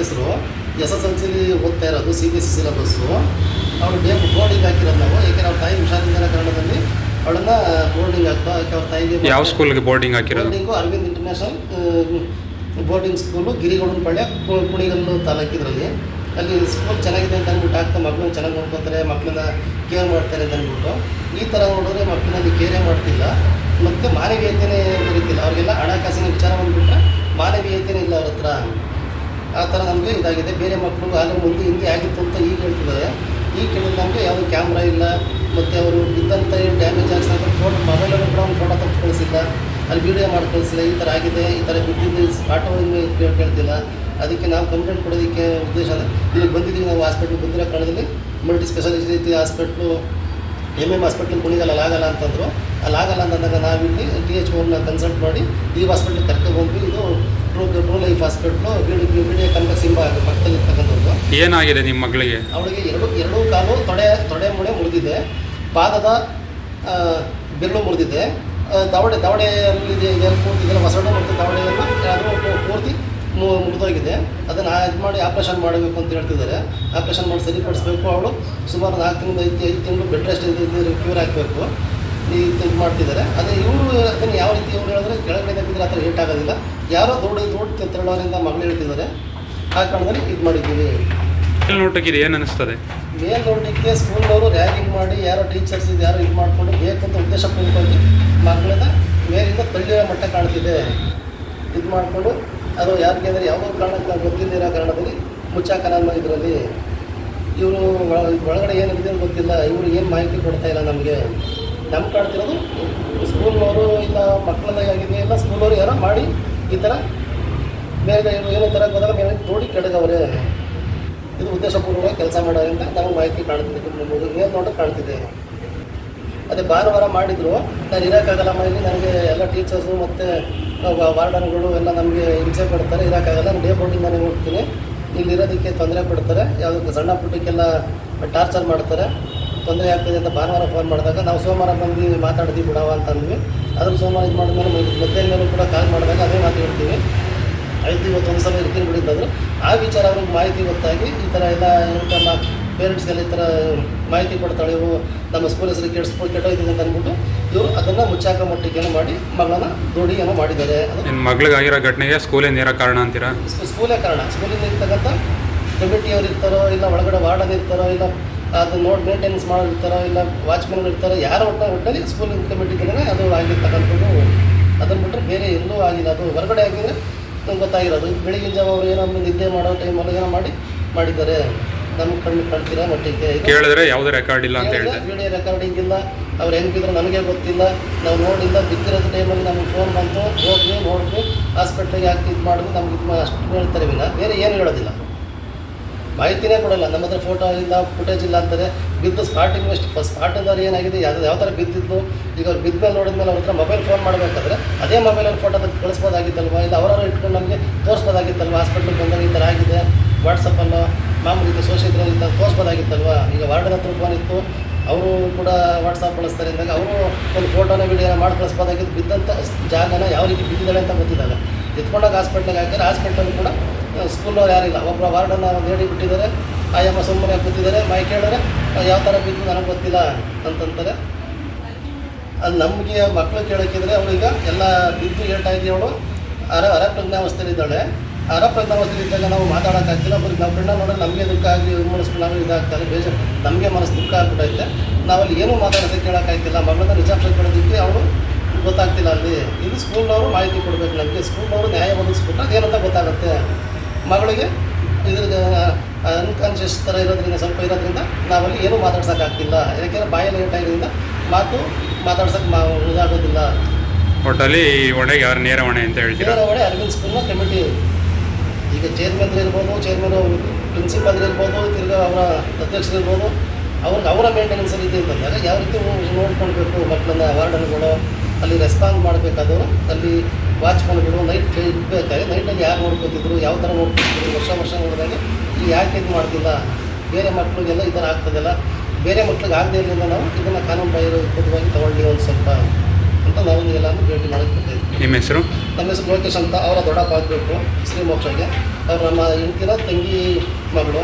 ಹೆಸರು S S L ಸಿಲಿ ಓದ್ತಾ ಇರೋದು ಸಿ ಬಿ ಎಸ್ ಸಿಲೆಬಸ್ಸು ಅವಳು ಡೇ ಬೋರ್ಡಿಂಗ್ ಹಾಕಿರೋದು ನಾವು. ಏಕೆಂದ್ರೆ ಅವ್ರ ತಾಯಿ ಹುಷಾರಿಂದ ಕಾರಣದಲ್ಲಿ ಅವಳನ್ನ ಬೋರ್ಡಿಂಗ್ ಹಾಕ್ತಾ ಯಾಕೆ ಅವ್ರ ತಾಯಿಗೆ ಯಾವ ಸ್ಕೂಲ್ಗೆ ಬೋರ್ಡಿಂಗ್ ಹಾಕಿರೋ boarding Aravind international boarding school Girigowdana Palya Kunigal ತಾಲೂಕಿದ್ರಲ್ಲಿ ಅಲ್ಲಿ ಸ್ಕೂಲ್ ಚೆನ್ನಾಗಿದೆ ಅಂತ ಅಂದ್ಬಿಟ್ಟು ಹಾಕ್ತಾ ಮಕ್ಕಳನ್ನ ಚೆನ್ನಾಗಿ ನೋಡ್ಕೊತಾರೆ ಮಕ್ಕಳನ್ನ ಕೇರ್ ಮಾಡ್ತಾರೆ ಅಂತ ಅಂದ್ಬಿಟ್ಟು. ಈ ಥರ ನೋಡಿದ್ರೆ ಮಕ್ಕಳಲ್ಲಿ ಕೇರೇ ಮಾಡ್ತಿಲ್ಲ. ಮತ್ತು ಮಾನವೀಯತೆಯೇ ಬರೀತಿಲ್ಲ. ಅವ್ರಿಗೆಲ್ಲ ಹಣಕಾಸಿನ ವಿಚಾರ ಬಂದುಬಿಟ್ರೆ ಮಾನವೀಯತೆಯೇ ಇಲ್ಲ ಅವ್ರ ಹತ್ರ. ಆ ಥರ ನಮಗೆ ಇದಾಗಿದೆ. ಬೇರೆ ಮಕ್ಕಳು ಆಗಲೇ ಮುಂದೆ ಹಿಂದೆ ಆಗಿತ್ತು ಅಂತ ಈಗ ಹೇಳ್ತಿದ್ದಾರೆ. ಈಗ ಕೇಳಿದ ನಮಗೆ ಯಾವುದೇ ಕ್ಯಾಮ್ರಾ ಇಲ್ಲ. ಮತ್ತು ಅವರು ಬಿದ್ದಂಥ ಡ್ಯಾಮೇಜ್ ಆಗಿಸಿದ್ರೆ ಫೋಟೋ ಮೊಬೈಲಲ್ಲೂ ಕೂಡ ಒಂದು ಫೋಟೋ ತೆಗೆದು ಕಳಿಸಿಲ್ಲ. ಅಲ್ಲಿ ವೀಡಿಯೋ ಮಾಡಿ ಕಳಿಸಿಲ್ಲ. ಈ ಥರ ಆಗಿದೆ, ಈ ಥರ ಬಿದ್ದಿದ್ದು ಆಟೋ ಕೇಳ್ತಿಲ್ಲ. ಅದಕ್ಕೆ ನಾವು ಕಂಪ್ಲೇಂಟ್ ಕೊಡೋದಕ್ಕೆ ಉದ್ದೇಶ ಇಲ್ಲಿ ಬಂದಿದ್ದೀವಿ ನಾವು ಹಾಸ್ಪಿಟ್ಲಿಗೆ ಬಂದಿರೋ ಕಾರಣದಲ್ಲಿ multi speciality hospital M M ಹಾಸ್ಪಿಟ್ಲಿಗೆ ಕುಣಿಗಲ್ಲ ಆಗಲ್ಲ ಅಂತಂದರು. ಅಲ್ಲಿ ಆಗಲ್ಲ ಅಂತಂದಾಗ ನಾವಿಲ್ಲಿ ಟಿ ಎಚ್ ಓನ ಕನ್ಸಲ್ಟ್ ಮಾಡಿ ಈ ಹಾಸ್ಪಿಟ್ಲಿಗೆ ಕರ್ಕೊಬಂದ್ವಿ ಇದು ಟ್ರೂ ಟ್ರೂ ಲೈಫ್ ಹಾಸ್ಪಿಟ್ಲು ಬೀಡಿ ಬಿಡಿ ಕನಕ ಸಿಂಬ ಪಕ್ಕದಲ್ಲಿ ಇರ್ತಕ್ಕಂಥದ್ದು ಏನಾಗಿದೆ ನಿಮ್ಮ ಮಗಳಿಗೆ? ಅವಳಿಗೆ ಎರಡು ಎರಡೂ ಕಾಲು ತೊಡೆ ತೊಡೆ ಮುಳೆ ಮುರಿದಿದೆ ಪಾದದ ಬೆರಳು ಮುರಿದಿದೆ ದವಡೆ ದವಡೆಯಲ್ಲಿ ಇದೆ ಇದೆಲ್ಲ ಮತ್ತು ದವಡೆಯನ್ನು ಪೂರ್ತಿ ಮುಗಿದೋಗಿದೆ ಮುರಿದೋಗಿದೆ. ಅದನ್ನು ಇದು ಮಾಡಿ ಆಪ್ರೇಷನ್ ಮಾಡಬೇಕು ಅಂತ ಹೇಳ್ತಿದ್ದಾರೆ. ಆಪ್ರೇಷನ್ ಮಾಡಿ ಸರಿಪಡಿಸ್ಬೇಕು. ಅವಳು ಸುಮಾರು ನಾಲ್ಕು ತಿಂಗಳು ಐದು ಐದು ತಿಂಗಳು ಬೆಡ್ ರೆಸ್ಟ್ ಇದ್ದರೆ ಕ್ಯೂರ್ ಹಾಕಬೇಕು ಈ ಇದು ಮಾಡ್ತಿದ್ದಾರೆ. ಅದೇ ಇವರು ಅದನ್ನು ಯಾವ ರೀತಿ ಇವ್ರು ಹಿಟ್ ಆಗೋದಿಲ್ಲ. ಯಾರೋ ದೊಡ್ಡ ದೊಡ್ಡ ತೆರಳೋರಿಂದ ಮಗಳು ಹೇಳ್ತಿದ್ದಾರೆ. ಆ ಕಾರಣದಲ್ಲಿ ಇದು ಮಾಡಿದ್ದೀವಿ. ನೋಟಕ್ಕೆ ಇದು ಏನು ಅನಿಸ್ತದೆ? ಮೇಲ್ನೋಟಕ್ಕೆ ಸ್ಕೂಲ್ನವರು ರ್ಯಾಗಿಂಗ್ ಮಾಡಿ ಯಾರೋ ಟೀಚರ್ಸ್ ಇದು ಯಾರೋ ಇದು ಮಾಡಿಕೊಂಡು ಬೇಕಂತ ಉದ್ದೇಶಪೂರ್ವಕವಾಗಿ ಮಕ್ಕಳನ್ನ ಮೇಲಿಂದ ತಳ್ಳಿಯ ಮಟ್ಟ ಕಾಣ್ತಿದೆ. ಇದು ಮಾಡಿಕೊಂಡು ಅದು ಯಾರಿಗೆ ಅಂದರೆ ಯಾವುದೋ ಕಾರಣಕ್ಕೆ ಗೊತ್ತಿಲ್ಲದಿರೋ ಕಾರಣದಲ್ಲಿ ಮುಚ್ಚಾಕನ ಅನ್ನೋ ಇದರಲ್ಲಿ ಇವರು ಒಳಗಡೆ ಏನಿದೆ ಅಂತ ಗೊತ್ತಿಲ್ಲ ಇವರು ಏನು ಮಾಹಿತಿ ಕೊಡ್ತಾ ಇಲ್ಲ ನಮಗೆ. ನಮ್ಮ ಕಾಣ್ತಿರೋದು ಇಲ್ಲ ಎಲ್ಲ ಸ್ಕೂಲ್ನವರು ಯಾರೋ ಮಾಡಿ ಈ ಥರ ಮೇಲೆ ಏನೋ ಥರ ಹೋದಾಗ ಮೇಲೆ ನೋಡಿ ಕೆಡಗವ್ರೆ ಇದು ಉದ್ದೇಶಪೂರ್ವಕವಾಗಿ ಕೆಲಸ ಮಾಡೋದ್ರಿಂದ ನಾವು ಮಾಹಿತಿ ಕಾಣ್ತಿದೆ. ಏನು ನೋಡೋಕೆ ಕಾಣ್ತಿದೆ. ಅದೇ ಭಾನುವಾರ ಮಾಡಿದ್ರು. ನಾನು ಇರೋಕ್ಕಾಗಲ್ಲ ಮನೇಲಿ. ನನಗೆ ಎಲ್ಲ ಟೀಚರ್ಸು ಮತ್ತು ವಾರ್ಡನ್ಗಳು ಎಲ್ಲ ನಮಗೆ ಹಿಂಸೆ ಕೊಡ್ತಾರೆ. ಇರೋಕ್ಕಾಗಲ್ಲ ನಾನು ಡೇ ಬೋರ್ಡಿಂಗನೇ ಹೋಗ್ತೀನಿ. ಇಲ್ಲಿ ಇರೋದಕ್ಕೆ ತೊಂದರೆ ಕೊಡ್ತಾರೆ. ಯಾವುದಕ್ಕೆ ಸಣ್ಣ ಪುಟ್ಟಕ್ಕೆಲ್ಲ ಟಾರ್ಚರ್ ಮಾಡ್ತಾರೆ. ತೊಂದರೆ ಆಗ್ತದೆ ಅಂತ ಭಾನುವಾರ ಫೋನ್ ಮಾಡಿದಾಗ ನಾವು ಸೋಮವಾರ ಬಂದು ಮಾತಾಡ್ತೀವಿ ಬಿಡವ ಅಂತ ಅಂದ್ವಿ. ಅದ್ರ ಸೋಮವಾರ ಇದು ಮಾಡಿದ್ಮೇಲೆ ಮಧ್ಯಾಹ್ನ ಮೇಲೂ ಕೂಡ ಕಾಲ್ ಮಾಡಿದಾಗ ಅದೇ ಮಾತು ಹೇಳ್ತೀವಿ. ಆಯ್ತು ಇವತ್ತು ಒಂದು ಸಲ ಇರ್ತೀನಿ ಬಿಡಿದ್ರು ಆ ವಿಚಾರ ಅವ್ರಿಗೆ ಮಾಹಿತಿ ಗೊತ್ತಾಗಿ ಈ ಥರ ಎಲ್ಲ ನಮ್ಮ ಪೇರೆಂಟ್ಸ್ಗೆಲ್ಲ ಈ ಥರ ಮಾಹಿತಿ ಕೊಡ್ತಾಳೆ ಇವು ನಮ್ಮ ಸ್ಕೂಲ್ ಹೆಸರು ಕೆಡಿಸ್ಕೊಂಡು ಕೆಟ್ಟೋಗಿದೆ ಅಂತ ಅಂದ್ಬಿಟ್ಟು ಇವರು ಅದನ್ನು ಮುಚ್ಚಾಕ ಮಟ್ಟಿಗೆ ಮಾಡಿ ಮಗಳನ್ನ ದುಡಿ ಏನೋ ಮಾಡಿದ್ದಾರೆ ನಿಮ್ಮ ಮಗಳಿಗಾಗಿರೋ ಘಟನೆಗೆ ಸ್ಕೂಲೇ ನೇರ ಕಾರಣ ಅಂತೀರಾ? ಸ್ಕೂಲೇ ಕಾರಣ. ಸ್ಕೂಲಿಂದ ಇರ್ತಕ್ಕಂಥ ಕಮಿಟಿಯವ್ರು ಇರ್ತಾರೋ ಇಲ್ಲ ಒಳಗಡೆ ವಾರ್ಡನ್ ಇರ್ತಾರೋ ಇಲ್ಲ ಅದು ನೋಡಿ ಮೇಂಟೆನೆನ್ಸ್ ಮಾಡೋರು ಇರ್ತಾರೋ ಇಲ್ಲ ವಾಚ್ಮೆನ್ ಇರ್ತಾರೋ ಯಾರು ಒಟ್ಟ ಒಟ್ಟಲ್ಲಿ ಸ್ಕೂಲ್ ಕಮಿಟಿಗೆ ಅದು ಆಗಿರ್ತಕ್ಕಂಥದ್ದು. ಅದನ್ನು ಬಿಟ್ಟರೆ ಬೇರೆ ಎಲ್ಲೂ ಆಗಿಲ್ಲ. ಅದು ಹೊರಗಡೆ ಆಗಿದ್ರೆ ನಮ್ಗೆ ಗೊತ್ತಾಗಿರೋದು. ಬೆಳಿಗ್ಗೆ ಬೆಳಗಿನ ಜಾವ ಅವರು ಏನೋ ನಿದ್ದೆ ಮಾಡೋ ಟೈಮಲ್ಲಿ ಏನೋ ಮಾಡಿ ಮಾಡಿದ್ದಾರೆ. ನಮ್ಮ ಕಣ್ಣು ಕಾಣ್ತೀರಾ ಮಟ್ಟಿಗೆ ಕೇಳಿದ್ರೆ ಯಾವುದೇ ರೆಕಾರ್ಡ್ ಇಲ್ಲ ಅಂತ ಹೇಳಿದ್ರೆ ವಿಡಿಯೋ ರೆಕಾರ್ಡಿಂಗ್ ಇಲ್ಲ ಅವ್ರು ಹೆಂಗಿದ್ರು ನನಗೆ ಗೊತ್ತಿಲ್ಲ. ನಾವು ನೋಡಿಲ್ಲ ಬಿದ್ದಿರೋದು ಟೈಮಲ್ಲಿ ನಮ್ಗೆ ಫೋನ್ ಬಂತು. ಹೋದ್ವಿ ನೋಡಿದ್ವಿ. ಹಾಸ್ಪಿಟ್ಲಿಗೆ ಹಾಕಿ ಇದು ಮಾಡಿದ್ವಿ. ನಮ್ಗೆ ಇದು ಅಷ್ಟು ಹೇಳ್ತಾರೆ ವಿನ. ಬೇರೆ ಏನು ಹೇಳೋದಿಲ್ಲ. ಮಾಹಿತಿನೇ ಕೊಡಲ್ಲ. ನಮ್ಮ ಹತ್ರ ಫೋಟೋ ಇಲ್ಲ ಫುಟೇಜ್ ಇಲ್ಲ ಅಂತಾರೆ. ಬಿದ್ದು ಸ್ಪಾಟಿಂಗ್ ಎಷ್ಟು ಫಸ್ಟ್ ಸ್ಪಾಟಿಂದವ್ರು ಏನಾಗಿದೆ? ಯಾವ್ದು ಯಾವ ಥರ ಬಿದ್ದಿದ್ದು ಈಗ ಅವ್ರು ಬಿದ್ದ ಮೇಲೆ ನೋಡಿದ್ಮೇಲೆ ಅವ್ರ ಹತ್ರ ಮೊಬೈಲ್ ಫೋನ್ ಮಾಡಬೇಕಾದ್ರೆ ಅದೇ ಮೊಬೈಲಲ್ಲಿ ಫೋಟೋ ತೆಗೆದು ಕಳಿಸ್ಬೋದಾಗಿತ್ತಲ್ವಾ? ಇಲ್ಲ ಅವರವರು ಇಟ್ಕೊಂಡು ನಮಗೆ ತೋರಿಸ್ಬೋದಾಗಿತ್ತಲ್ವಾ? ಹಾಸ್ಪಿಟ್ಲಿಗೆ ಬಂದಾಗ ಈ ಥರ ಆಗಿದೆ. ವಾಟ್ಸಪ್ಪಲ್ಲೋ ಮಾಮೂಲಿ ಇದು ಸೋಷಿಯಲ್ ಇಂಥ ತೋರಿಸ್ಬೋದಾಗಿತ್ತಲ್ವಾ? ಈಗ ವಾರ್ಡನ್ ಹತ್ರ ಫೋನ್ ಇತ್ತು. ಅವರು ಕೂಡ ವಾಟ್ಸಪ್ ಬಳಸ್ತಾರೆ ಅಂದಾಗ ಅವರು ಒಂದು ಫೋಟೋನ ವಿಡಿಯೋನ ಮಾಡಿ ಕಳಿಸ್ಬೋದಾಗಿತ್ತು. ಬಿದ್ದಂಥ ಜಾಗನ ಯಾವ ರೀತಿ ಬಿದ್ದಿದ್ದಾಳೆ ಅಂತ ಗೊತ್ತಿದ್ದಾಗ ಎತ್ಕೊಂಡಾಗ ಹಾಸ್ಪಿಟ್ಲಿಗೆ ಹಾಕಿದ್ರೆ ಹಾಸ್ಪಿಟ್ಲಲ್ಲಿ ಕೂಡ ಸ್ಕೂಲ್ನವ್ರು ಯಾರಿಲ್ಲ. ಒಬ್ಬರ ವಾರ್ಡನ್ನ ಒಂದು ಹೇಳಿ ಬಿಟ್ಟಿದ್ದಾರೆ. ಆಯಮ್ಮ ಸುಮ್ಮನೆ ಕೂತಿದ್ದಾರೆ. ಮೈ ಕೇಳಿದ್ರೆ ಯಾವ ಥರ ಬಿದ್ದು ನನಗೆ ಗೊತ್ತಿಲ್ಲ ಅಂತಂತಾರೆ. ಅದು ನಮಗೆ ಮಕ್ಕಳು ಕೇಳೋಕ್ಕಿದ್ರೆ ಅವಳೀಗ ಎಲ್ಲ ಬಿದ್ದು ಏಟಾಗಿ ಅವಳು ಅರ ಅರಪ್ರಜ್ಞಾವಸ್ಥೆಯಲ್ಲಿ ಇದ್ದಾಳೆ. ಅರಪ್ರಜ್ಞಾವಸ್ಥೆಯಲ್ಲಿ ಇದ್ದಾಗ ನಾವು ಮಾತಾಡೋಕ್ಕಾಗ್ತಿಲ್ಲ ಬರೀ ನಾವು ಕಣ್ಣ ನೋಡಿದ್ರೆ ನಮಗೆ ದುಃಖ ಆಗಿ ಮಾಡಿಸ್ಕೊಂಡು ನಾವು ಇದಾಗ್ತಾರೆ ಬೇಜ ನಮಗೆ ಮನಸ್ಸು ದುಃಖ ಆಗ್ಬಿಟ್ಟೈತೆ. ನಾವಲ್ಲಿ ಏನೂ ಮಾತಾಡೋಕ್ಕೆ ಕೇಳೋಕ್ಕಾಗ್ತಿಲ್ಲ ಮಗಳನ್ನ ರಿಸೆಪ್ಷನ್ ಕೊಡೋದಕ್ಕೆ ಅವಳು ಗೊತ್ತಾಗ್ತಿಲ್ಲ ಅಲ್ಲಿ. ಇದು ಸ್ಕೂಲ್ನವರು ಮಾಹಿತಿ ಕೊಡಬೇಕು ನಮಗೆ. ಸ್ಕೂಲ್ನವರು ನ್ಯಾಯ ಒದಗಿಸ್ಬಿಟ್ರೆ ಅದೇನಂತ ಗೊತ್ತಾಗುತ್ತೆ. ಮಗಳಿಗೆ ಇದ್ರ ಅನ್ಕಾನ್ಷಿಯಸ್ ಥರ ಇರೋದ್ರಿಂದ ಸ್ವಲ್ಪ ಇರೋದ್ರಿಂದ ನಾವಲ್ಲಿ ಏನೂ ಮಾತಾಡ್ಸೋಕ್ಕಾಗ್ತಿಲ್ಲ. ಯಾಕೆಂದರೆ ಬಾಯಲ್ಲಿ ಏಟಾಗಿರೋದ್ರಿಂದ ಮಾತು ಮಾತಾಡ್ಸೋಕ್ಕೆ ಮಾ ಇದಾಗೋದಿಲ್ಲ. ಒಟ್ಟಲ್ಲಿ ಈ ಹೊಣೆಗೆ ಯಾರು ನೇರ ಹೊಣೆ ಅಂತ ಹೇಳಿ ನೇರ ಹೊಣೆ ಅರವಿಂದ್ ಸ್ಕೂಲ್ನ ಕಮಿಟಿ. ಈಗ ಚೇರ್ಮನ್ ಇರ್ಬೋದು ಚೇರ್ಮನ್ ಪ್ರಿನ್ಸಿಪಾಲ್ ಇರ್ಬೋದು ತಿರ್ಗಾ ಅವರ ಅಧ್ಯಕ್ಷರು ಇರ್ಬೋದು ಅವ್ರಿಗೆ ಅವರ ಮೇಂಟೆನೆನ್ಸ್ ಇದೆ ಅಂತಂದಾಗ ಯಾವ ರೀತಿ ನೋಡ್ಕೊಳ್ಬೇಕು ಮಕ್ಕಳನ್ನ ವಾರ್ಡನ್ಗಳು ಅಲ್ಲಿ ರೆಸ್ಪಾಂಡ್ ಮಾಡಬೇಕಾದವರು ಅಲ್ಲಿ ವಾಚ್ಮನ್ಗಳು ನೈಟ್ ಇರಬೇಕಾದ್ರೆ ನೈಟಲ್ಲಿ ಯಾರು ನೋಡ್ಕೊತಿದ್ರು ಯಾವ ಥರ ನೋಡ್ಕೊತಿದ್ರು ವರ್ಷ ವರ್ಷ ನೋಡಿದಾಗ ಈ ಯಾಕೆ ಇದು ಮಾಡ್ತಿಲ್ಲ? ಬೇರೆ ಮಕ್ಕಳಿಗೆಲ್ಲ ಈ ಥರ ಆಗ್ತದಲ್ಲ? ಬೇರೆ ಮಕ್ಳಿಗೆ ಆಗದೇ ಇರಲಿಲ್ಲ ನಾವು ಇದನ್ನು ಕಾನೂನು ಬಾಹಿರವಾಗಿ ತಗೊಳ್ಳಿ ಒಂದು ಸ್ವಲ್ಪ ಅಂತ ನಾವು ಎಲ್ಲಾನು ಭೇಟಿ ಮಾಡಕ್ಕೆ ನಿಮ್ಮ ಹೆಸರು? ನಮ್ಮ ಹೆಸರು ಲೋಕೇಶ್ ಅಂತ ಅವರ ದೊಡ್ಡಪ್ಪ ಆಗಬೇಕು ಶ್ರೀಮೋಕ್ಷಗೆ ಅವ್ರು ನಮ್ಮ ಹೆಂಡತಿನ ತಂಗಿ ಮಗಳು.